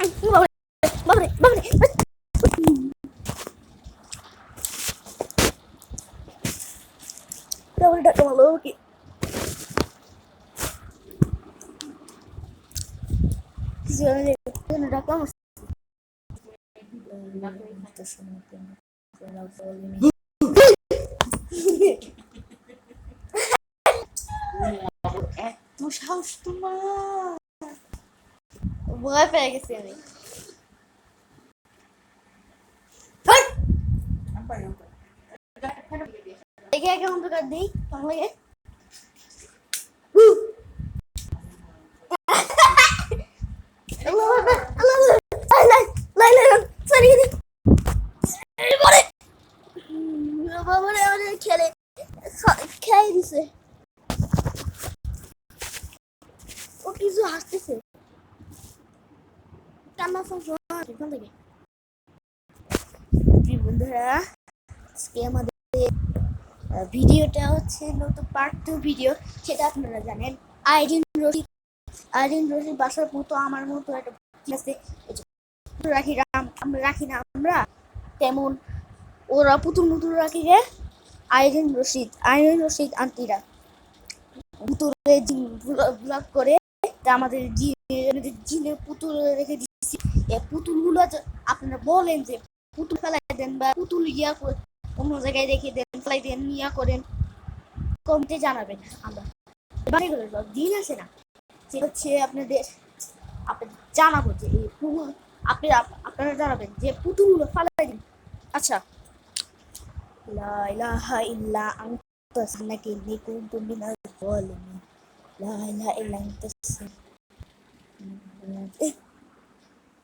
বাবারে বাবারে বাবারে ডাকা ভালো কি কিছু আমি ডাকা এত সাহস তোমার ভয় পেয়ে গেছি আমি একে একে অন্ধকার দিই বাবারে, আমাদের খেলে খেয়ে দিছে ও কিছু হাসতেছে কান্না শুনছো এখান থেকে বন্ধুরা আজকে আমাদের ভিডিওটা হচ্ছে নতুন পার্ট টু ভিডিও সেটা আপনারা জানেন আইরিন রশিদ আইরিন রশিদ বাসার মতো আমার মতো একটা আছে রাখি রাম আমরা রাখি না আমরা তেমন ওরা পুতুল মুতুল রাখি রে আইরিন রশিদ আইরিন রশিদ আন্টিরা পুতুলে ব্লগ করে তা আমাদের জি- আমাদের জিনের পুতুল রেখে পুতুলগুলো আপনারা বলেন যে পুতুল ফেলাই দেন বা পুতুল ইয়া অন্য জায়গায় রেখে দেন, ফেলাই দেন, ইয়া করেন কমতে জানাবেন আমরা। দিন আছে না। যে হচ্ছে আপনাদের আপনি জানাব যে এই পুতুল আপনি আপনারা জানাবেন যে পুতুলগুলো ফেলাই দিন। আচ্ছা। লা ইলাহা ইল্লা আনতা ইন্নী কুনতু মিনাজ জালিমিন লা ইলাহা ইল্লা আনতা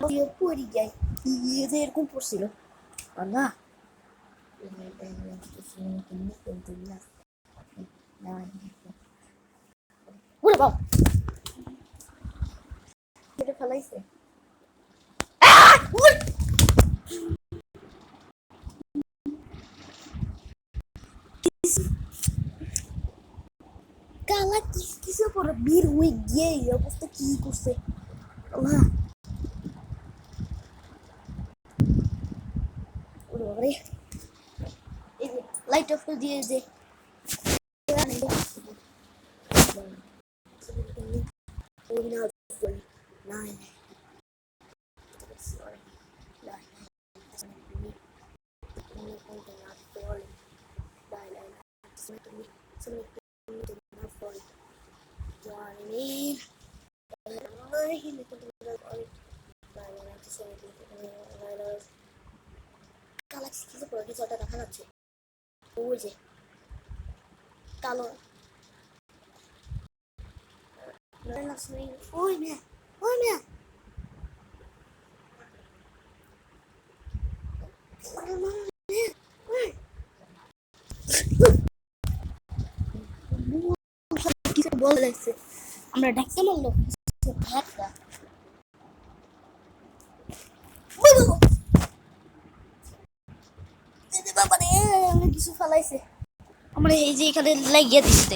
দিয়ে পড়ে যায় ইয়ে যে এরকম পড়ছিল না ওরে বাবা এটা ফেলাইছে আহ! উড়! কালা কিস কিসে পরে বীর হয়ে গিয়ে এই অবস্থা কি করছে আল্লাহ ওরে বাবারে এই যে লাইট অফ দিয়ে যে কালাক্সি দেখা যাচ্ছে ওই যে কালো ওই মেয়ে ওই মেয়ে আমরা ডাকতে মারলো ধাক্কা বাবা রে কিছু ফেলাইছে। আমরা এই যে এখানে লাগিয়ে দিচ্ছে